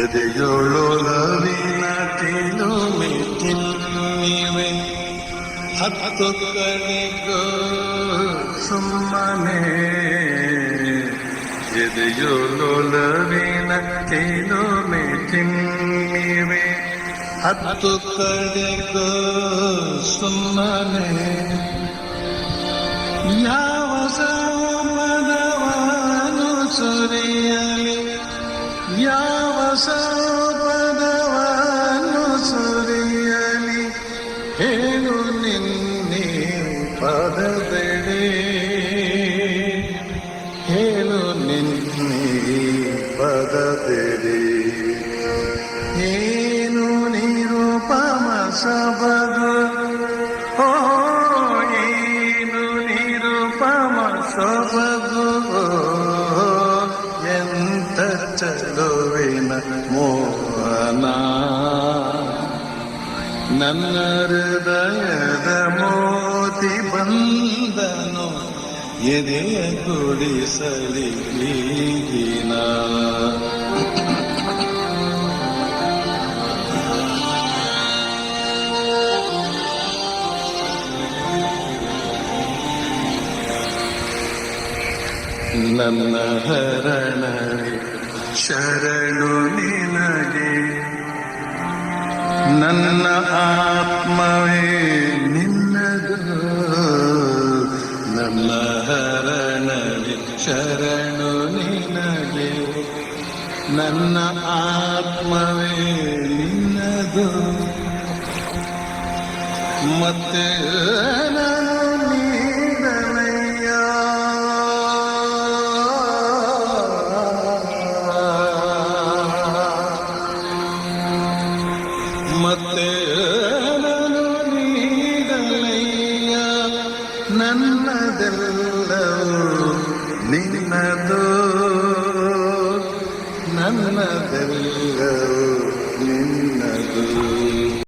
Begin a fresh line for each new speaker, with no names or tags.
ಎದೆಯೋಳು ಲವಿನ ತಿಳುಮೆ ತಿನ್ನಿವೆ ಹತ್ತು ಕಡೆಗೋ ಸುಮ್ಮನೆ ಎದೆಯೋಳು ಲವಿನ ತಿಳುಮೆ ತಿನ್ನಿವೆ ಹತ್ತು ಕಡೆಗೋ ಸುಮ್ಮನೆ ಯಾವ ಸೌಪದವನು ಸುರಿಯಲಿ ಯಾವ ಸಾಪದವನ್ನು ಸುರಿಯಲಿ? ಹೇಳು ನಿನ್ನೆ ಪದದೆಡೆ. ಹೇಳು ನಿನ್ನೆ ಪದದೆಡೆ. ನನ್ನ ಹೃದಯದ ಮೋತಿ ಬಂದನು ಎದೆಯ ಗುಡಿಸಲಿ ಈಗಿನ. ನನ್ನ ಹರಣನೆ ಶರಣು ನಿನಗೆ. ನನ್ನ ಆತ್ಮವೇ ನಿನ್ನದು ನನ್ನ ಹರಣವೇ ಶರಣು ನಿನಗೆ ನನ್ನ ಆತ್ಮವೇ ನಿನ್ನದು ಮತ್ತೆ ಮತ್ತೆ ನೀಡಲಯ್ಯ. ನನ್ನದೆಲ್ಲವೂ ನಿನ್ನದು. ನನ್ನದೆಲ್ಲವೂ